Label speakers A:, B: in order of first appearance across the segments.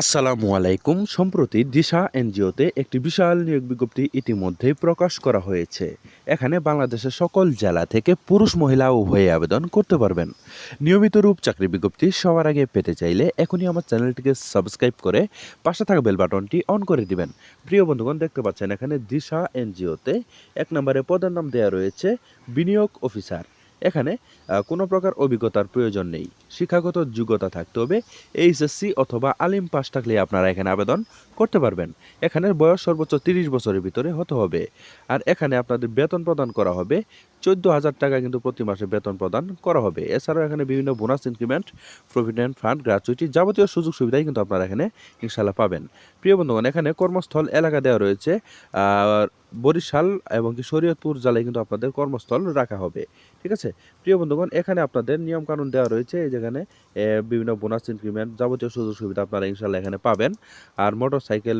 A: আসসালামু আলাইকুম। সম্প্রতি দিশা এনজিওতে একটি বিশাল নিয়োগ বিজ্ঞপ্তি ইতিমধ্যেই প্রকাশ করা হয়েছে। এখানে বাংলাদেশের সকল জেলা থেকে পুরুষ মহিলা উভয়ে আবেদন করতে পারবেন। নিয়মিত রূপ চাকরি বিজ্ঞপ্তি সবার আগে পেতে চাইলে এখনই আমার চ্যানেলটিকে সাবস্ক্রাইব করে পাশে থাকা বেল বাটনটি অন করে দিবেন। প্রিয় বন্ধুগণ, দেখতে পাচ্ছেন এখানে দিশা এনজিওতে এক নম্বরে পদের নাম দেওয়া রয়েছে বিনিয়োগ অফিসার। এখানে কোনো প্রকার অভিজ্ঞতার প্রয়োজন নেই। শিক্ষাগত যোগ্যতা থাকতে হবে, এইচএসসি অথবা আলিম পাস থাকলে আপনারা এখানে আবেদন করতে পারবেন। এখানের বয়স সর্বোচ্চ তিরিশ বছরের ভিতরে হতে হবে। আর এখানে আপনাদের বেতন প্রদান করা হবে, চোদ্দ হাজার টাকা কিন্তু প্রতি মাসে বেতন প্রদান করা হবে। এছাড়াও এখানে বিভিন্ন bonus increment provident fund gratuity যাবতীয় সুযোগ সুবিধাই কিন্তু আপনারা এখানে ইনশাল্লাহ পাবেন। প্রিয় বন্ধুগণ, এখানে কর্মস্থল এলাকা দেওয়া রয়েছে। আর বরিশাল এবং কি শরীয়তপুর জেলায় কিন্তু আপনাদের কর্মস্থল রাখা হবে। ঠিক আছে? প্রিয় বন্ধুগণ, এখানে আপনাদের নিয়মকানুন দেওয়া রয়েছে। এই যেখানে বিভিন্ন বোনাস ইনক্রিমেন্ট যাবতীয় সুযোগ সুবিধা আপনারা ইনশাল্লাহ এখানে পাবেন। আর মোটর সাইকেল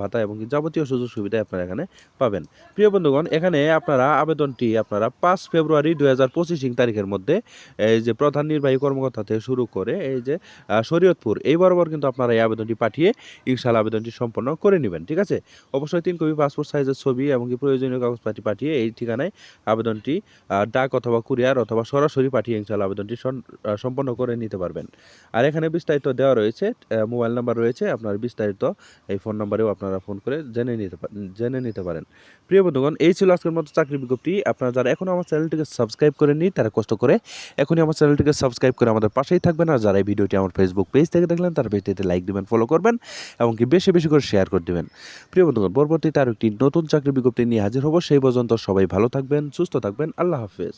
A: ভাতা এবং কি যাবতীয় সুযোগ সুবিধা আপনারা এখানে পাবেন। প্রিয় বন্ধুগণ, এখানে আপনারা আবেদনটি আপনারা পাঁচ ফেব্রুয়ারি দু হাজার পঁচিশ তারিখের মধ্যে, এই যে প্রধান নির্বাহী কর্মকর্তা থেকে শুরু করে এই যে শরীয়তপুর, এই বরাবর কিন্তু আপনারা এই আবেদনটি পাঠিয়ে ইনশাল্লাহ আবেদনটি সম্পন্ন করে নেবেন। ঠিক আছে? অবশ্যই তিন কপি পাসপোর্ট সাইজের ছবি এবং কি প্রয়োজনীয় কাগজপাতি পাঠিয়ে এই ঠিকানায় আবেদনটি ডাক অথবা কুরিয়ার অথবা সরাসরি পাঠিয়ে ইনশাল্লাহ আবেদনটি সম্পন্ন করে নিতে পারবেন। আর এখানে বিস্তারিত দেওয়া রয়েছে মোবাইল নাম্বার রয়েছে, আপনার বিস্তারিত এই ফোন নাম্বারেও আপনারা ফোন করে জেনে নিতে জেনে নিতে পারেন। প্রিয় বন্ধুগণ, এই ছিল আজকের মতো চাকরি বিজ্ঞপ্তি। আপনারা যারা এখনও আমার চ্যানেলটিকে সাবস্ক্রাইব করেননি, তারা কষ্ট করে এখনই আমার চ্যানেলটিকে সাবস্ক্রাইব করে আমাদের পাশেই থাকবেন। আর যারা এই ভিডিওটি আমার ফেসবুক পেজ থেকে দেখলেন, তারা পেজটিতে লাইক দিবেন ফলো করবেন এবং কি বেশি বেশি করে শেয়ার করে দিবেন। প্রিয় বন্ধুগণ, পরবর্তীতে আরও একটি নতুন চাকরি বিজ্ঞপ্তি নিয়ে হাজির হব। সেই পর্যন্ত সবাই ভালো থাকবেন সুস্থ থাকবেন। আল্লাহ হাফেজ।